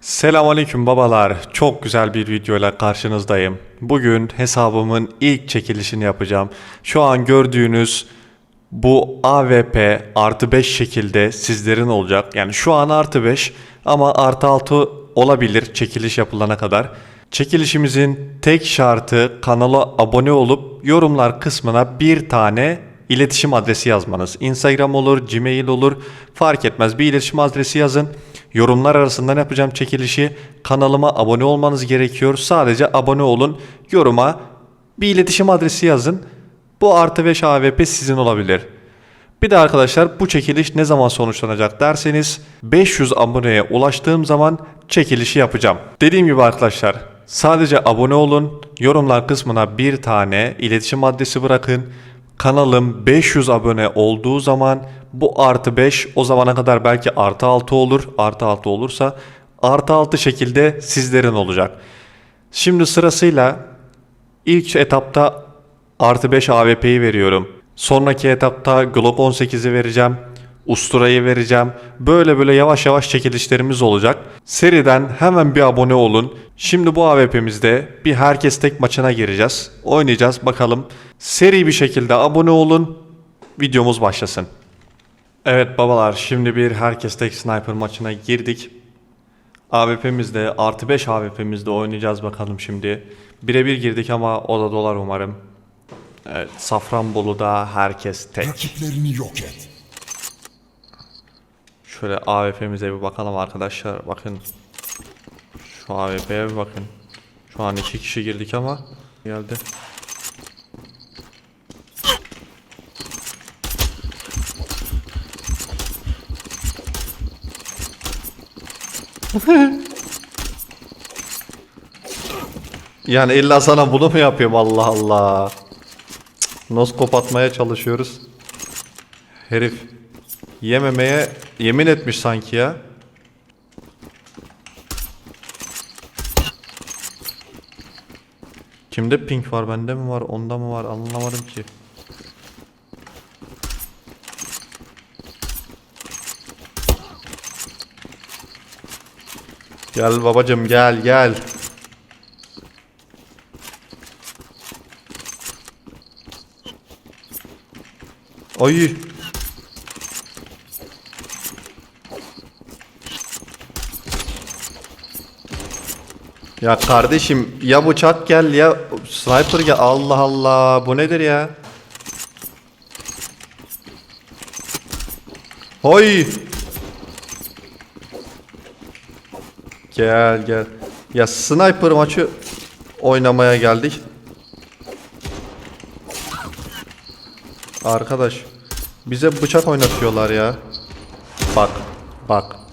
Selamünaleyküm babalar. Çok güzel bir videoyla karşınızdayım. Bugün hesabımın ilk çekilişini yapacağım. Şu an gördüğünüz bu AVP artı 5 şekilde sizlerin olacak. Yani şu an artı 5 ama artı 6 olabilir çekiliş yapılana kadar. Çekilişimizin tek şartı kanala abone olup yorumlar kısmına bir tane iletişim adresi yazmanız. Instagram olur, Gmail olur fark etmez bir iletişim adresi yazın. Yorumlar arasında ne yapacağım çekilişi kanalıma abone olmanız gerekiyor. Sadece abone olun. Yoruma bir iletişim adresi yazın. Bu artı 5 AVP sizin olabilir. Bir de arkadaşlar bu çekiliş ne zaman sonuçlanacak derseniz 500 aboneye ulaştığım zaman çekilişi yapacağım. Dediğim gibi arkadaşlar sadece abone olun. Yorumlar kısmına bir tane iletişim adresi bırakın. Kanalım 500 abone olduğu zaman bu artı 5 o zamana kadar belki artı 6 olur. Artı 6 olursa artı 6 şekilde sizlerin olacak. Şimdi sırasıyla ilk etapta artı 5 AWP'yi veriyorum. Sonraki etapta Glock 18'i vereceğim. Ustura'yı vereceğim. Böyle böyle yavaş yavaş çekilişlerimiz olacak. Seriden hemen bir abone olun. Şimdi bu AWP'mizde bir herkes tek maçına gireceğiz. Oynayacağız bakalım. Seri bir şekilde abone olun. Videomuz başlasın. Evet babalar şimdi bir herkes tek sniper maçına girdik. AWP'mizde artı 5 AWP'mizde oynayacağız bakalım şimdi. Birebir girdik ama o da dolar umarım. Evet Safranbolu'da herkes tek. Rakiplerini yok et. Şöyle AWP'mize bir bakalım arkadaşlar. Bakın. Şu AWP'ye bir bakın. Şu an iki kişi girdik ama geldi. yani illa sana bunu mu yapıyorum Allah Allah. Noskop atmaya çalışıyoruz. Herif Yememeye yemin etmiş sanki ya. Kimde pink var bende mi var onda mı var anlamadım ki. Gel babacım gel gel. Ay Ya kardeşim ya bıçak gel ya sniper gel. Allah Allah bu nedir ya? Hoy. Gel gel. Ya sniper maçı oynamaya geldik. Arkadaş bize bıçak oynatıyorlar ya. Bak bak.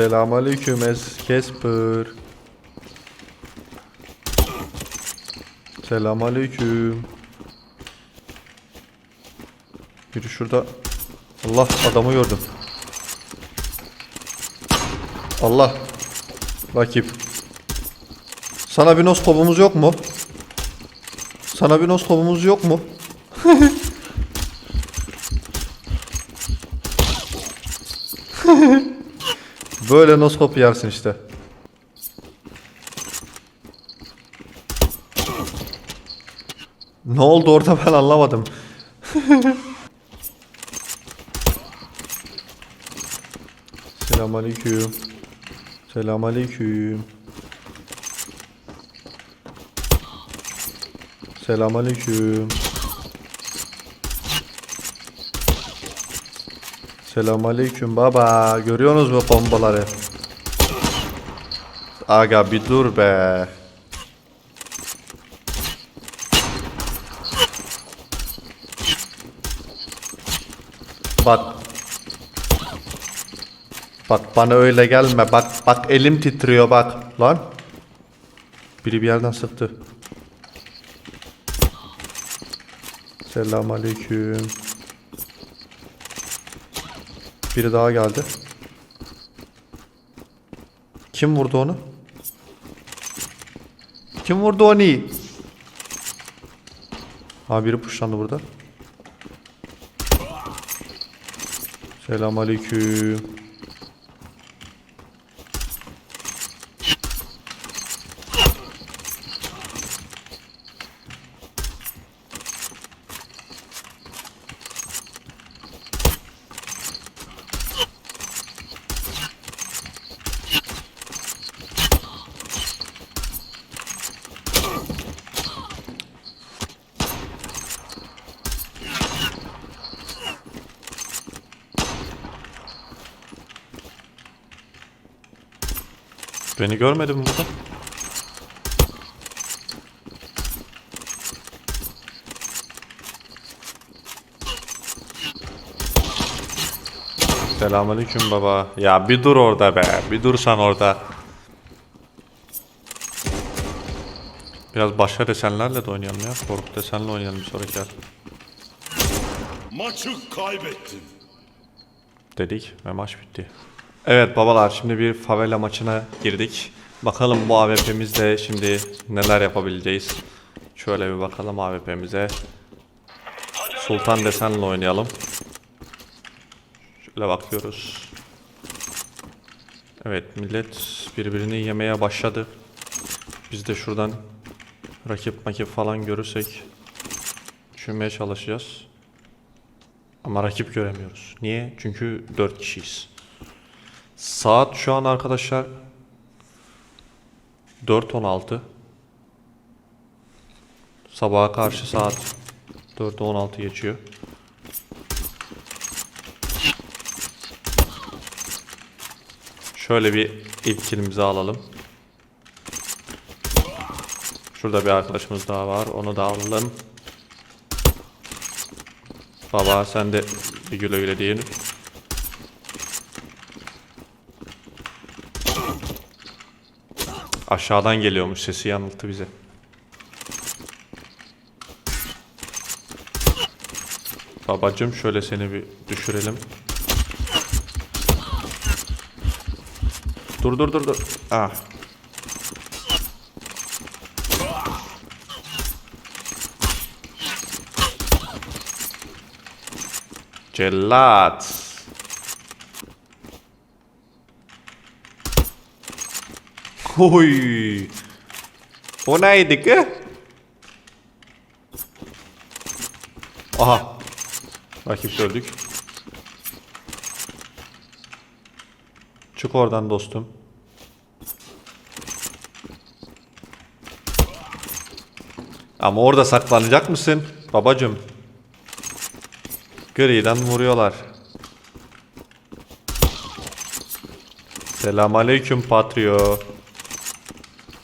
Selamünaleyküm Es Kesper. Selamünaleyküm. Biri şurada. Allah adamı gördüm. Allah. Rakip. Sana bir noskopumuz yok mu? Sana bir noskopumuz yok mu? Böyle noskop yersin işte. Ne oldu orada ben anlamadım. Selamünaleyküm. Selamünaleyküm. Selamünaleyküm. Selamünaleyküm baba. Görüyorsunuz mu bombaları? Aga bir dur be. Bak. Bak bana öyle gelme. Bak bak elim titriyor bak. Lan. Biri bir yerden sıktı. Selamünaleyküm. Biri daha geldi. Kim vurdu onu? Kim vurdu onu? Ha biri puşlandı burada. Selamünaleyküm. Beni görmedin mi burada? Selamünaleyküm baba. Ya bir dur orada be. Bir dursan orada. Biraz başka desenlerle de oynayalım ya. Korku desenle oynayalım bir sonraki. Maçı kaybettin. dedik ve maç bitti. Evet babalar şimdi bir favela maçına girdik. Bakalım bu AWP'mizde şimdi neler yapabileceğiz. Şöyle bir bakalım AWP'mize. Sultan desenle oynayalım. Şöyle bakıyoruz. Evet millet birbirini yemeye başladı. Biz de şuradan rakip makip falan görürsek düşünmeye çalışacağız. Ama rakip göremiyoruz. Niye? Çünkü 4 kişiyiz. Saat şu an arkadaşlar 4.16. Sabaha karşı saat 4'e 16 geçiyor. Şöyle bir ilk kilimizi alalım. Şurada bir arkadaşımız daha var. Onu da alalım. Baba sen de güle güle diyelim. Aşağıdan geliyormuş sesi yanılttı bize. Babacım şöyle seni bir düşürelim. Dur dur dur dur. Ah. Cellat. Oy. O neydi ki? Aha. Rakip gördük. Çık oradan dostum. Ama orada saklanacak mısın? Babacım. Griden vuruyorlar. Selamünaleyküm patrio.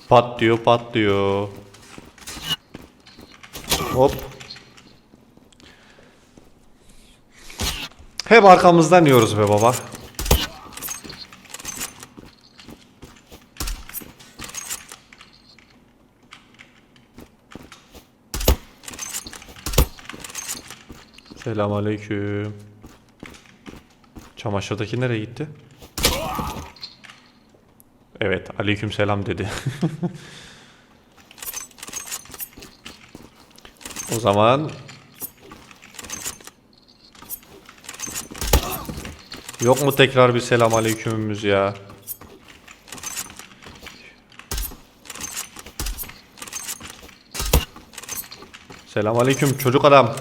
Patlıyor patlıyor. Hop. Hep arkamızdan yiyoruz be baba. Selamünaleyküm. Çamaşırdaki nereye gitti? Evet, aleyküm selam dedi. o zaman Yok mu tekrar bir selam aleykümümüz ya? Selam aleyküm çocuk adam.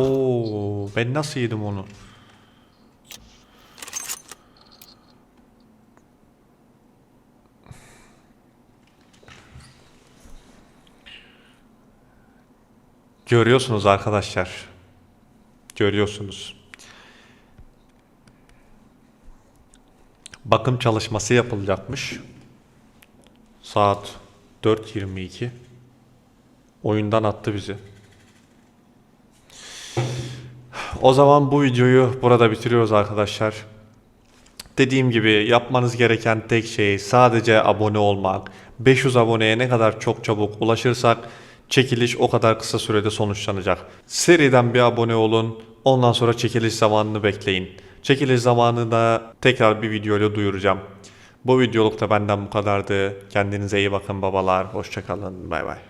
Oo, ben nasıl yedim onu? Görüyorsunuz arkadaşlar. Görüyorsunuz. Bakım çalışması yapılacakmış. Saat 4.22. Oyundan attı bizi. O zaman bu videoyu burada bitiriyoruz arkadaşlar. Dediğim gibi yapmanız gereken tek şey sadece abone olmak. 500 aboneye ne kadar çok çabuk ulaşırsak çekiliş o kadar kısa sürede sonuçlanacak. Seriden bir abone olun. Ondan sonra çekiliş zamanını bekleyin. Çekiliş zamanında tekrar bir video ile duyuracağım. Bu videoluk da benden bu kadardı. Kendinize iyi bakın babalar. Hoşçakalın. Bay bay.